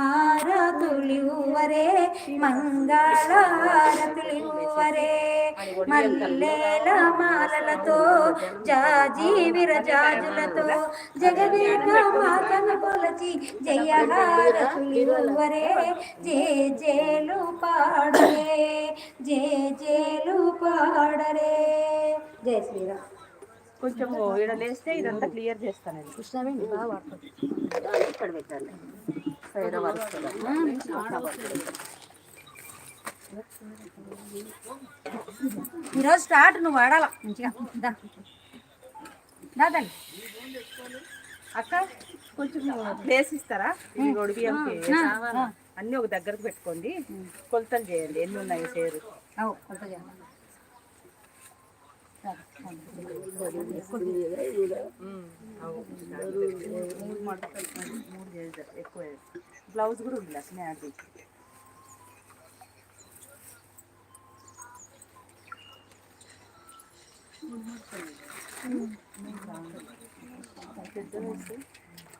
హారతులివ్వరే మంగళహారతులివ్వరే మల్లెల మాలలతో జాజి విరజాజులతో జగదేక మాతను కొలచి జయ హారతులివ్వరే జే జేలు పాడరే జే జేలు పాడరే. జయ శ్రీరామ్. కొంచెం ఈడ లేస్తే ఇదంతా క్లియర్ చేస్తానండి. కృష్ణవేణి బాగా ఇక్కడ పెట్టండి సైడ్ వరుసగా ఈరోజు స్టార్ట్ నువ్వు వాడాల? మంచిగా. దా. అక్క కొంచెం ప్లేస్ ఇస్తారా? ఒడి బియ్యంకి అన్ని ఒక దగ్గరకు పెట్టుకోండి. కొలతలు చేయండి. ఎన్ని ఉన్నాయి సేరు అవు కొత్త చేయాలి మూడు మడతలు మూడు చేస్తారు ఎక్కువ బ్లౌజ్ కూడా ఉంది అట్నే అది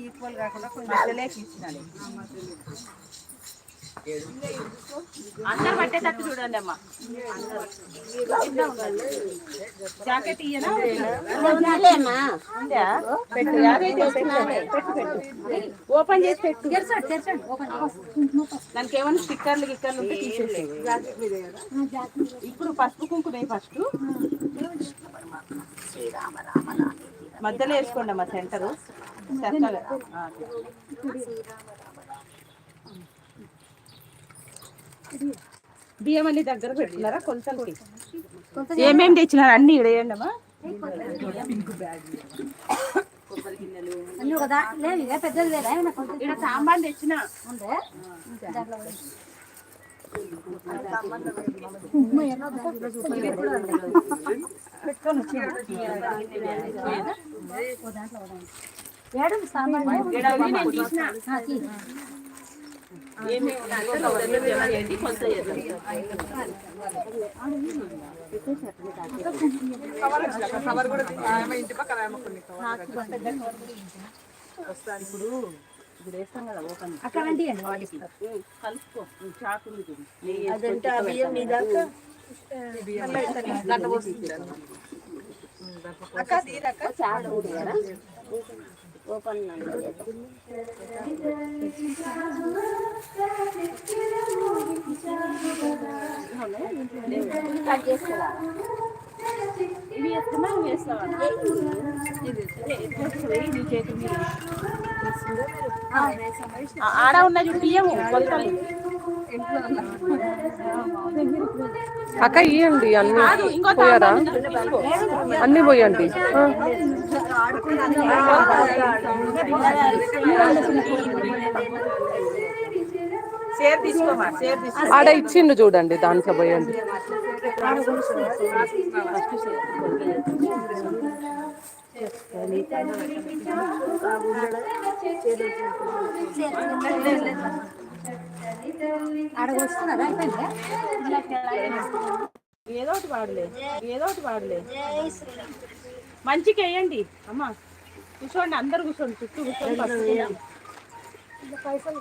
ఈక్వల్ కాకుండా కొంచెం మధ్యలోకి ఇచ్చినాలి అందరు పట్టేటట్టు చూడండి అమ్మా. జాకెట్ ఇయ్యనా. ఓపెన్ చేసి పెట్టు. దానికి ఏమైనా స్టిక్కర్లు గిక్కర్లు ఉంటే తీసేసి ఇప్పుడు పసుపు కుంకుమ ఫస్ట్. మధ్యలో వేసుకోండి అమ్మా సెంటరు. బియ్యం అన్ని దగ్గర పెట్టుకున్నారా? కొలతలకి ఏమేమి తెచ్చినారు? అన్ని ఇడేయండి అమ్మా. అన్నీ కదా లేవు ఇక పెద్దది లేదా ఏమన్నా కొంచెం ఇక్కడ సాంబార్ తెచ్చిన ఉందే దాంట్లో కూడా. ఏడుంది సాంబార్ ఈడ ఉంది, నేను తీసిన. ఆ, తీ. ఏమేమి ఉన్నాయో అవన్నీ జమ చేయండి, కొలత చేద్దాం. ఇప్పుడు ఇప్పుడు వేస్తాం కదా ఓపెన్ అక్కడ అంటే కలుపుకో చాకు ఉంది చూడు. నెయ్యి వేసుకొని ఇవి వేస్తున్నా ఇవి వేస్తావా ఇది చేతి మీద ఆడ ఉన్న చూడు బియ్యము కొలతలు. అక్క ఇయ్యండి అన్ని. కాదు, ఇంకో పోయారా. అన్ని పోయండి. ఆడ ఇచ్చిండు చూడండి దాంట్లో పోయండి. ఏదో ఒకటి వాడలే ఏదో ఒకటి వాడలే. మంచిగా వేయండి అమ్మా. కూర్చోండి అందరు కూర్చోండి చుట్టూ కూర్చోండి పసుపు.